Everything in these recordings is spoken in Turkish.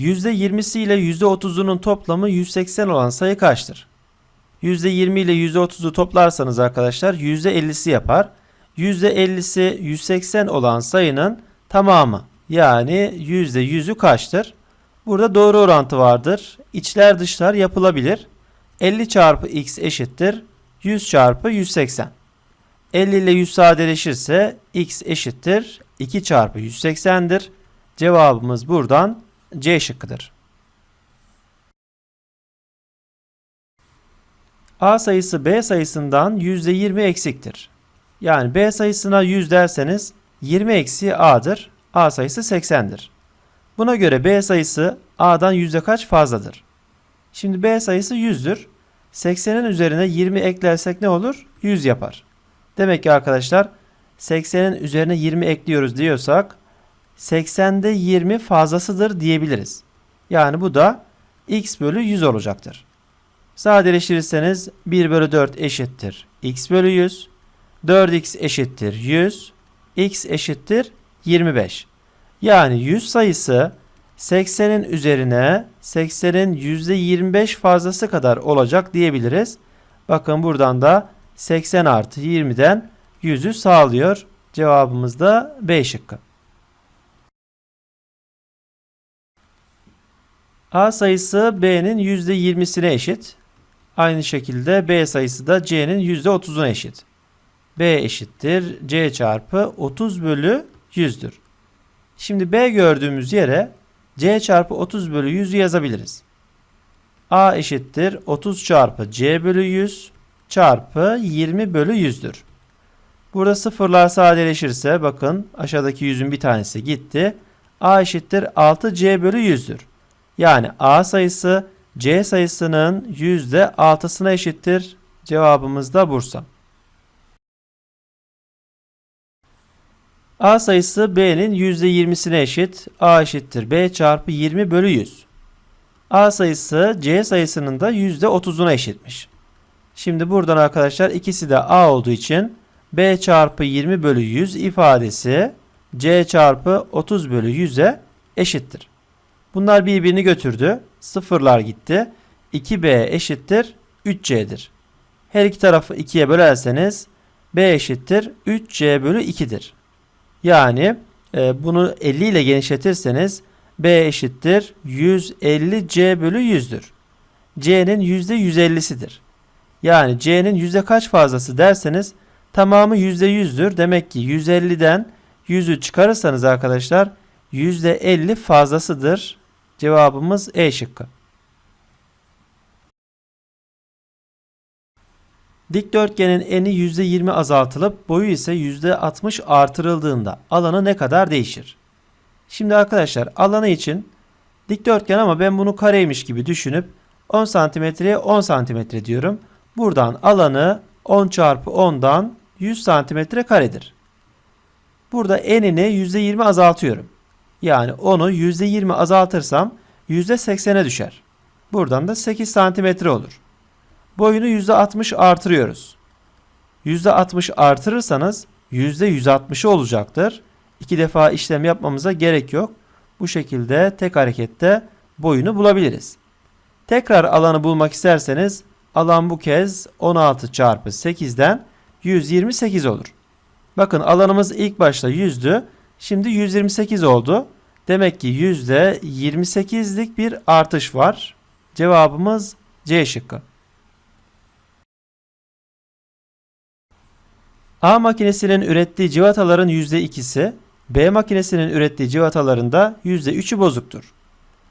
%20'si ile %30'unun toplamı 180 olan sayı kaçtır? %20 ile %30'u toplarsanız arkadaşlar %50'si yapar. %50'si 180 olan sayının tamamı yani %100'ü kaçtır? Burada doğru orantı vardır. İçler dışlar yapılabilir. 50 çarpı x eşittir 100 çarpı 180. 50 ile 100 sadeleşirse x eşittir 2 çarpı 180'dir. Cevabımız buradan C şıkkıdır. A sayısı B sayısından %20 eksiktir. Yani B sayısına 100 derseniz 20 eksi A'dır. A sayısı 80'dir. Buna göre B sayısı A'dan yüzde kaç fazladır? Şimdi B sayısı 100'dür. 80'in üzerine 20 eklersek ne olur? 100 yapar. Demek ki arkadaşlar 80'in üzerine 20 ekliyoruz diyorsak 80'de 20 fazlasıdır diyebiliriz. Yani bu da x bölü 100 olacaktır. Sadeleştirirseniz 1 bölü 4 eşittir x bölü 100. 4x eşittir 100. x eşittir 25. Yani 100 sayısı 80'in üzerine 80'in %25 fazlası kadar olacak diyebiliriz. Bakın buradan da 80 artı 20'den 100'ü sağlıyor. Cevabımız da B şıkkı. A sayısı B'nin %20'sine eşit. Aynı şekilde B sayısı da C'nin %30'una eşit. B eşittir C çarpı 30 bölü 100'dür. Şimdi B gördüğümüz yere C çarpı 30 bölü 100'ü yazabiliriz. A eşittir 30 çarpı C bölü 100 çarpı 20 bölü 100'dür. Burada sıfırlar sadeleşirse bakın aşağıdaki yüzün bir tanesi gitti. A eşittir 6C bölü 100'dür. Yani A sayısı C sayısının %6'sına eşittir. Cevabımız da Bursa. A sayısı B'nin %20'sine eşit. A eşittir B çarpı 20 bölü 100. A sayısı C sayısının da %30'una eşitmiş. Şimdi buradan arkadaşlar ikisi de A olduğu için B çarpı 20 bölü 100 ifadesi C çarpı 30 bölü 100'e eşittir. Bunlar birbirini götürdü. Sıfırlar gitti. 2B eşittir 3C'dir. Her iki tarafı 2'ye bölerseniz B eşittir 3C bölü 2'dir. Yani e, bunu 50 ile genişletirseniz B eşittir 150C bölü 100'dür. C'nin %150'sidir. Yani C'nin yüzde kaç fazlası derseniz tamamı %100'dür. Demek ki 150'den 100'ü çıkarırsanız arkadaşlar %50 fazlasıdır. Cevabımız E şıkkı. Dikdörtgenin eni %20 azaltılıp boyu ise %60 artırıldığında alanı ne kadar değişir? Şimdi arkadaşlar alanı için dikdörtgen ama ben bunu kareymiş gibi düşünüp 10 santimetreye 10 santimetre diyorum. Buradan alanı 10 çarpı 10'dan 100 santimetre karedir. Burada enini %20 azaltıyorum. Yani onu %20 azaltırsam %80'e düşer. Buradan da 8 santimetre olur. Boyunu %60 artırıyoruz. %60 artırırsanız %160'ı olacaktır. İki defa işlem yapmamıza gerek yok. Bu şekilde tek harekette boyunu bulabiliriz. Tekrar alanı bulmak isterseniz alan bu kez 16 çarpı 8'den 128 olur. Bakın alanımız ilk başta 100'dü. Şimdi 128 oldu. Demek ki %28'lik bir artış var. Cevabımız C şıkkı. A makinesinin ürettiği civataların %2'si, B makinesinin ürettiği civataların da %3'ü bozuktur.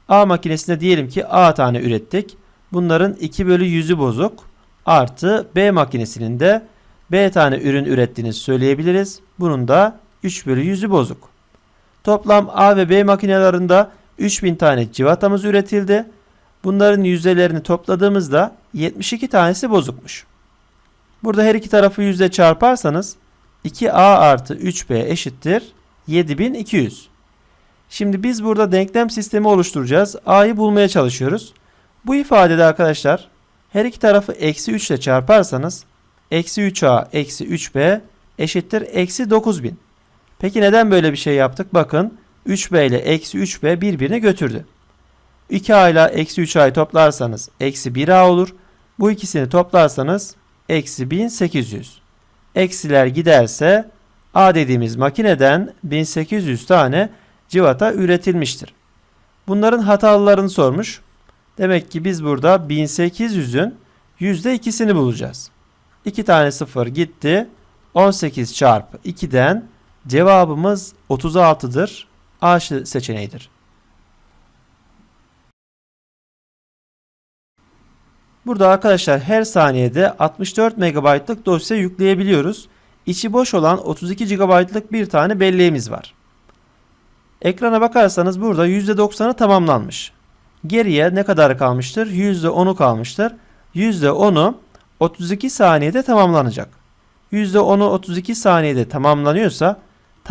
A makinesinde diyelim ki A tane ürettik. Bunların 2 bölü 100'ü bozuk. Artı B makinesinin de B tane ürün ürettiğini söyleyebiliriz. Bunun da 3 bölü 100'ü bozuk. Toplam A ve B makinelerinde 3000 tane civatamız üretildi. Bunların yüzdelerini topladığımızda 72 tanesi bozukmuş. Burada her iki tarafı yüzde çarparsanız 2A artı 3B eşittir 7200. Şimdi biz burada denklem sistemi oluşturacağız. A'yı bulmaya çalışıyoruz. Bu ifadede arkadaşlar her iki tarafı eksi 3 ile çarparsanız eksi 3A eksi 3B eşittir eksi 9000. Peki neden böyle bir şey yaptık? Bakın 3B ile eksi 3B birbirini götürdü. 2A ile eksi 3A'yı toplarsanız eksi 1A olur. Bu ikisini toplarsanız eksi 1800. Eksiler giderse A dediğimiz makineden 1800 tane civata üretilmiştir. Bunların hatalılarını sormuş. Demek ki biz burada 1800'ün %2'sini bulacağız. 2 tane sıfır gitti. 18 çarpı 2'den cevabımız 36'dır. A seçeneğidir. Burada arkadaşlar her saniyede 64 MB'lık dosya yükleyebiliyoruz. İçi boş olan 32 GB'lık bir tane belleğimiz var. Ekrana bakarsanız burada %90'ı tamamlanmış. Geriye ne kadar kalmıştır? %10'u kalmıştır. %10'u 32 saniyede tamamlanacak. %10'u 32 saniyede tamamlanıyorsa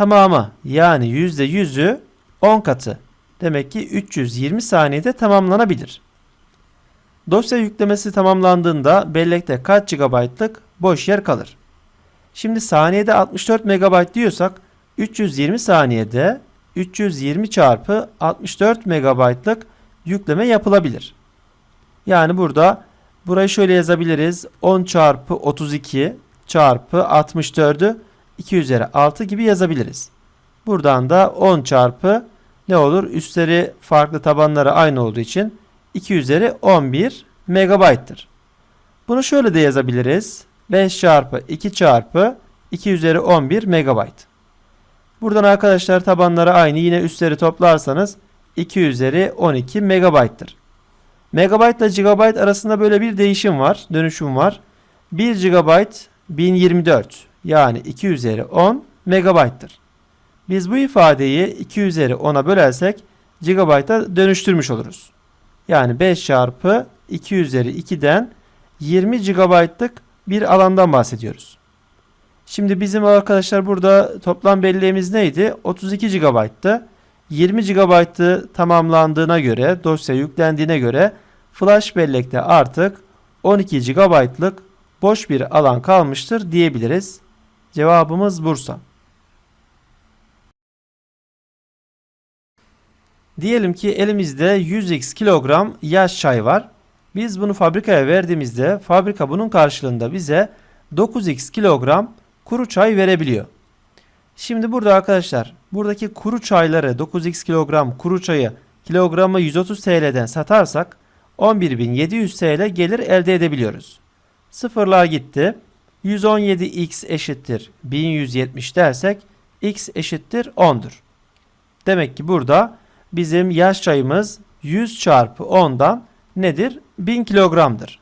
tamamı yani %100'ü 10 katı. Demek ki 320 saniyede tamamlanabilir. Dosya yüklemesi tamamlandığında bellekte kaç GB'lık boş yer kalır? Şimdi saniyede 64 MB diyorsak 320 saniyede 320 çarpı 64 MB'lık yükleme yapılabilir. Yani burada burayı şöyle yazabiliriz. 10 çarpı 32 çarpı 64'ü 2 üzeri 6 gibi yazabiliriz. Buradan da 10 çarpı ne olur? Üstleri farklı tabanları aynı olduğu için 2 üzeri 11 megabayttır. Bunu şöyle de yazabiliriz. 5 çarpı 2 çarpı 2 üzeri 11 megabayt. Buradan arkadaşlar tabanları aynı. Yine üstleri toplarsanız 2 üzeri 12 megabayttır. Megabayt ile gigabayt arasında böyle bir değişim var. Dönüşüm var. 1 gigabayt 1024 yani 2 üzeri 10 megabayttır. Biz bu ifadeyi 2 üzeri 10'a bölersek gigabayta dönüştürmüş oluruz. Yani 5 çarpı 2 üzeri 2'den 20 GB'lık bir alandan bahsediyoruz. Şimdi bizim arkadaşlar burada toplam belleğimiz neydi? 32 GB'tı. 20 GB'ı tamamlandığına göre, dosya yüklendiğine göre flash bellekte artık 12 GB'lık boş bir alan kalmıştır diyebiliriz. Cevabımız Bursa. Diyelim ki elimizde 100x kilogram yaş çay var. Biz bunu fabrikaya verdiğimizde fabrika bunun karşılığında bize 9x kilogram kuru çay verebiliyor. Şimdi burada arkadaşlar buradaki kuru çayları 9x kilogram kuru çayı kilogramı 130 TL'den satarsak 11.700 TL gelir elde edebiliyoruz. Sıfırlar gitti. 117x eşittir 1170 dersek x eşittir 10'dur. Demek ki burada bizim yaş çayımız 100 çarpı 10'dan nedir? 1000 kilogramdır.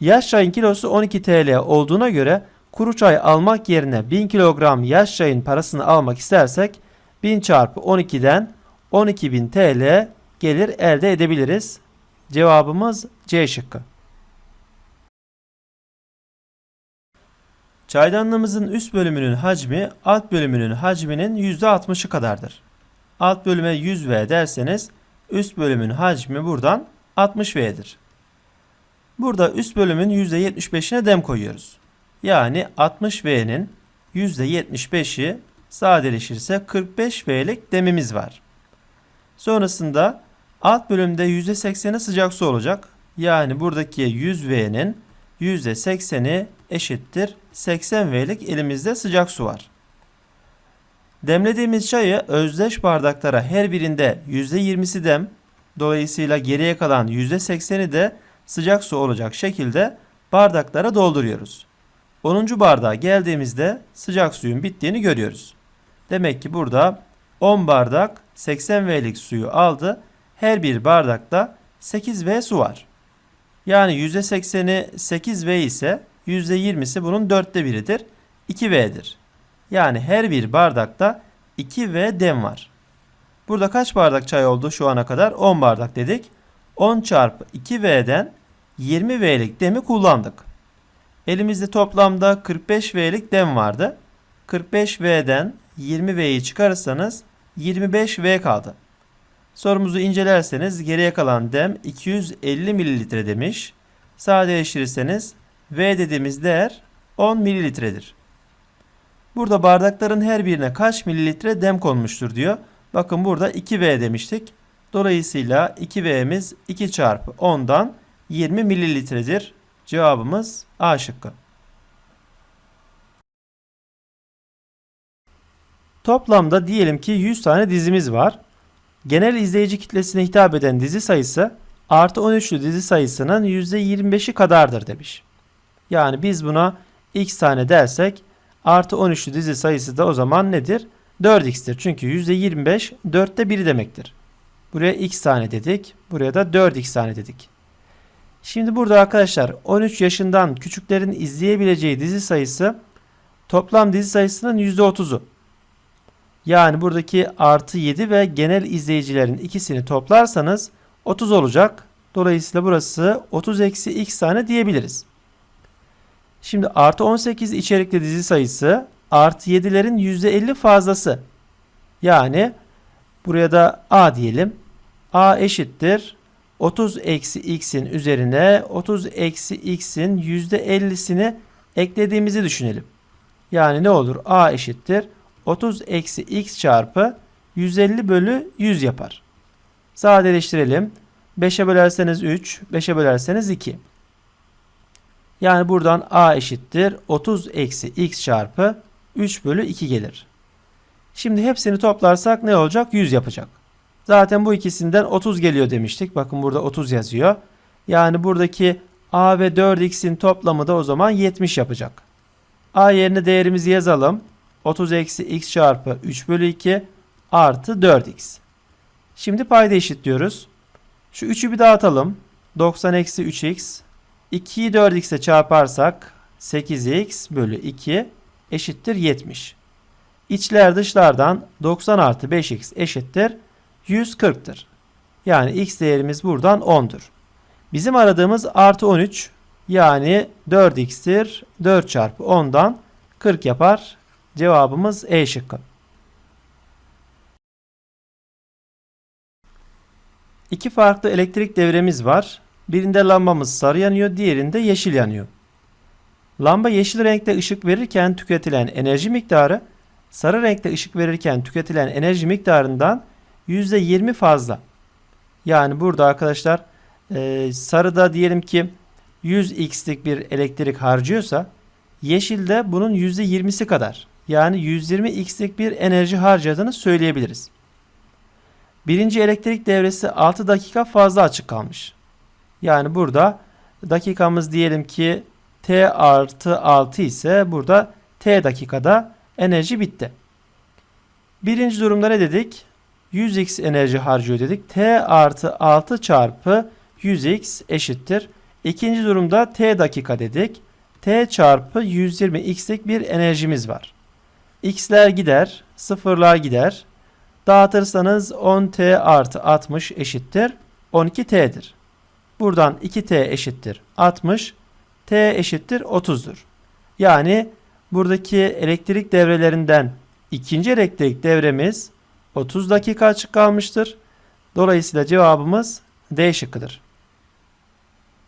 Yaş çayın kilosu 12 TL olduğuna göre kuru çay almak yerine 1000 kilogram yaş çayın parasını almak istersek 1000 çarpı 12'den 12.000 TL gelir elde edebiliriz. Cevabımız C şıkkı. Çaydanlığımızın üst bölümünün hacmi alt bölümünün hacminin %60'ı kadardır. Alt bölüme 100V derseniz üst bölümün hacmi buradan 60V'dir. Burada üst bölümün %75'ine dem koyuyoruz. Yani 60V'nin %75'i sadeleşirse 45V'lik demimiz var. Sonrasında alt bölümde %80'i sıcak su olacak. Yani buradaki 100V'nin %80'i eşittir 80V'lik elimizde sıcak su var. Demlediğimiz çayı özdeş bardaklara her birinde %20'si dem, dolayısıyla geriye kalan %80'i de sıcak su olacak şekilde bardaklara dolduruyoruz. 10. bardağa geldiğimizde sıcak suyun bittiğini görüyoruz. Demek ki burada 10 bardak 80V'lik suyu aldı. Her bir bardakta 8V su var. Yani %80'i 8V ise %20'si bunun dörtte biridir. 2V'dir. Yani her bir bardakta 2V dem var. Burada kaç bardak çay oldu şu ana kadar? 10 bardak dedik. 10 çarpı 2V'den 20V'lik demi kullandık. Elimizde toplamda 45V'lik dem vardı. 45V'den 20V'yi çıkarırsanız 25V kaldı. Sorumuzu incelerseniz geriye kalan dem 250 mililitre demiş. Sadeleştirirseniz V dediğimiz değer 10 mililitredir. Burada bardakların her birine kaç mililitre dem konmuştur diyor. Bakın burada 2V demiştik. Dolayısıyla 2V'miz 2 çarpı 10'dan 20 mililitredir. Cevabımız A şıkkı. Toplamda diyelim ki 100 tane dizimiz var. Genel izleyici kitlesine hitap eden dizi sayısı artı 13'lü dizi sayısının %25'i kadardır demiş. Yani biz buna x tane dersek artı 13'lü dizi sayısı da o zaman nedir? 4x'tir. Çünkü %25 4'te 1 demektir. Buraya x tane dedik. Buraya da 4x tane dedik. Şimdi burada arkadaşlar 13 yaşından küçüklerin izleyebileceği dizi sayısı toplam dizi sayısının %30'u. Yani buradaki artı 7 ve genel izleyicilerin ikisini toplarsanız 30 olacak. Dolayısıyla burası 30 eksi x tane diyebiliriz. Şimdi artı 18 içerikli dizi sayısı artı 7'lerin %50 fazlası. Yani buraya da a diyelim. a eşittir 30 eksi x'in üzerine 30 eksi x'in %50'sini eklediğimizi düşünelim. Yani ne olur? a eşittir 30 eksi x çarpı 150 bölü 100 yapar. Sadeleştirelim. 5'e bölerseniz 3, 5'e bölerseniz 2. Yani buradan a eşittir 30 eksi x çarpı 3 bölü 2 gelir. Şimdi hepsini toplarsak ne olacak? 100 yapacak. Zaten bu ikisinden 30 geliyor demiştik. Bakın burada 30 yazıyor. Yani buradaki a ve 4x'in toplamı da o zaman 70 yapacak. a yerine değerimizi yazalım. 30 eksi x çarpı 3 bölü 2 artı 4x. Şimdi payda eşitliyoruz. Şu 3'ü bir dağıtalım. 90 eksi 3x. 2'yi 4x'e çarparsak 8x bölü 2 eşittir 70. İçler dışlardan 90 artı 5x eşittir 140'tır. Yani x değerimiz buradan 10'dur. Bizim aradığımız artı 13 yani 4x'tir. 4 çarpı 10'dan 40 yapar. Cevabımız E şıkkı. İki farklı elektrik devremiz var. Birinde lambamız sarı yanıyor, diğerinde yeşil yanıyor. Lamba yeşil renkte ışık verirken tüketilen enerji miktarı sarı renkte ışık verirken tüketilen enerji miktarından %20 fazla. Yani burada arkadaşlar e, sarıda diyelim ki 100x'lik bir elektrik harcıyorsa yeşilde bunun %20'si kadar yani 120x'lik bir enerji harcadığını söyleyebiliriz. Birinci elektrik devresi 6 dakika fazla açık kalmış. Yani burada dakikamız diyelim ki t artı 6 ise burada t dakikada enerji bitti. Birinci durumda ne dedik? 100x enerji harcıyor dedik. t artı 6 çarpı 100x eşittir. İkinci durumda t dakika dedik. t çarpı 120x'lik bir enerjimiz var. x'ler gider, sıfırlar gider. Dağıtırsanız 10t artı 60 eşittir 12t'dir. Buradan 2t eşittir 60, t eşittir 30'dur. Yani buradaki elektrik devrelerinden ikinci elektrik devremiz 30 dakika açık kalmıştır. Dolayısıyla cevabımız D şıkkıdır.